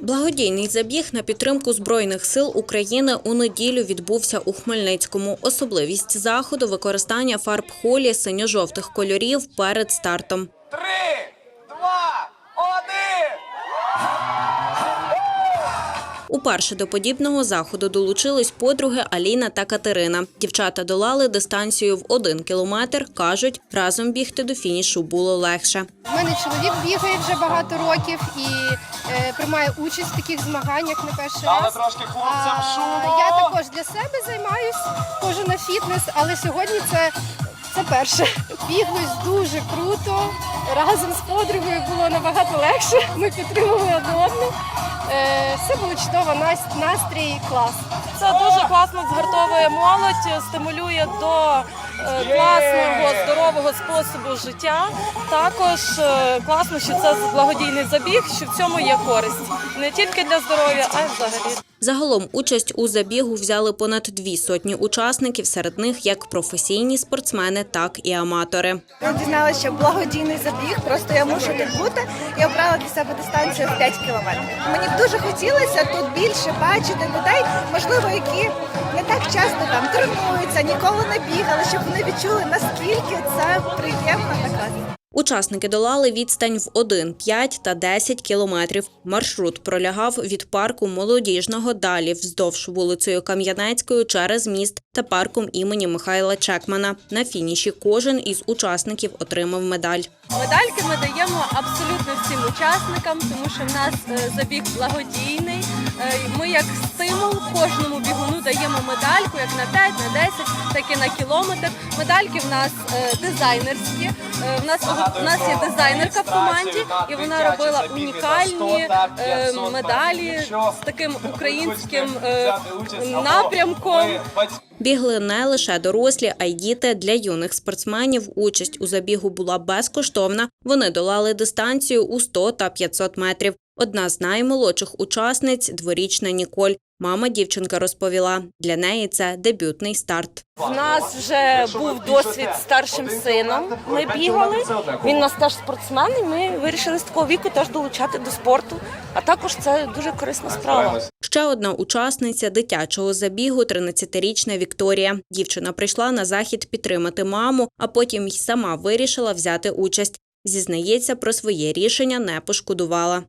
Благодійний забіг на підтримку збройних сил України у неділю відбувся у Хмельницькому. Особливість заходу використання фарб холі синьо-жовтих кольорів перед стартом. Три, Уперше до подібного заходу долучились подруги Аліна та Катерина. Дівчата долали дистанцію в один кілометр. кажуть, разом бігти до фінішу було легше. У мене чоловік бігає вже багато років і е, приймає участь в таких змаганнях не перший Дали раз. трошки хлопцям А, шуму. я також для себе займаюсь, ходжу на фітнес, але сьогодні це, це перше. Біглось дуже круто. Разом з подругою було набагато легше. Ми підтримували одне одну. Е, все було чудово, нас- настрій клас. Це дуже класно згартовує молодь, стимулює до е, класного здорового способу життя. Також е, класно, що це благодійний забіг, що в цьому є користь не тільки для здоров'я, а й взагалі. Загалом участь у забігу взяли понад дві сотні учасників, серед них як професійні спортсмени, так і аматори. Я дізналася, що благодійний забіг, просто я мушу тут бути. Я обрала для себе дистанцію в 5 кілометрів. Мені дуже хотілося тут більше бачити людей, можливо, які не так часто там тренуються, ніколи не бігали, щоб вони відчули, наскільки це приємно та класно. Учасники долали відстань в 1, 5 та 10 кілометрів. Маршрут пролягав від парку молодіжного далі вздовж вулицею Кам'янецькою через міст та парком імені Михайла Чекмана. На фініші кожен із учасників отримав медаль. Медальки ми даємо абсолютно всім учасникам, тому що в нас е, забіг благодійний. Е, Ми як стимул кожному бігуну даємо медальку як на 5, на 10, так і на кілометр. Медальки в нас е, дизайнерські. Е, В нас у нас є дизайнерка в команді, і вона робила унікальні медалі з таким українським напрямком. Бігли не лише дорослі, а й діти. Для юних спортсменів участь у забігу була безкоштовна. Вони долали дистанцію у 100 та 500 метрів. Одна з наймолодших учасниць дворічна Ніколь. Мама дівчинка розповіла, для неї це дебютний старт. У нас вже був досвід з старшим сином. Ми бігали. Він у нас теж спортсмен, і ми вирішили з такого віку теж долучати до спорту. А також це дуже корисна справа. Ще одна учасниця дитячого забігу, 13-річна Вікторія. Дівчина прийшла на захід підтримати маму, а потім й сама вирішила взяти участь. Зізнається, про своє рішення не пошкодувала.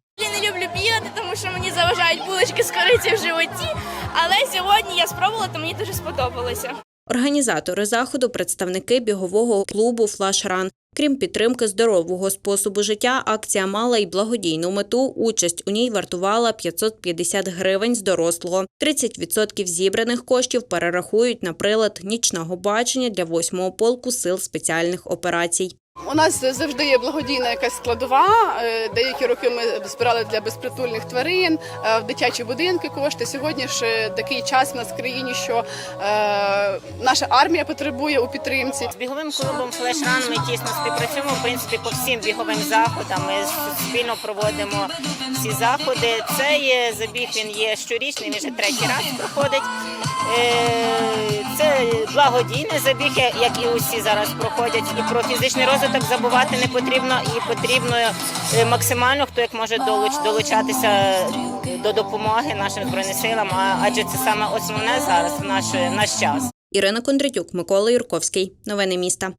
Тому що мені заважають булочки з кориці в животі. Але сьогодні я спробувала, то мені дуже сподобалося. Організатори заходу представники бігового клубу Флашран. Крім підтримки здорового способу життя, акція мала й благодійну мету. Участь у ній вартувала 550 гривень з дорослого. 30% зібраних коштів перерахують на прилад нічного бачення для 8-го полку сил спеціальних операцій. У нас завжди є благодійна якась складова. Е, Деякі роки ми збирали для безпритульних тварин е, в дитячі будинки кошти. Сьогодні ж е, такий час в нас в країні, що е, наша армія потребує у підтримці. З біговим клубом «Флешран» ми тісно співпрацюємо в принципі по всім біговим заходам. Ми спільно проводимо всі заходи. Цей забіг він є щорічний, він вже третій раз проходить. Це благодійний забіг, як і усі зараз проходять. І про фізичний розвиток забувати не потрібно, і потрібно е, максимально хто як може долуч- долучатися до допомоги нашим збройним силам. Адже це саме основне зараз наш, наш час. Ірина Кондратюк, Микола Юрковський. Новини міста.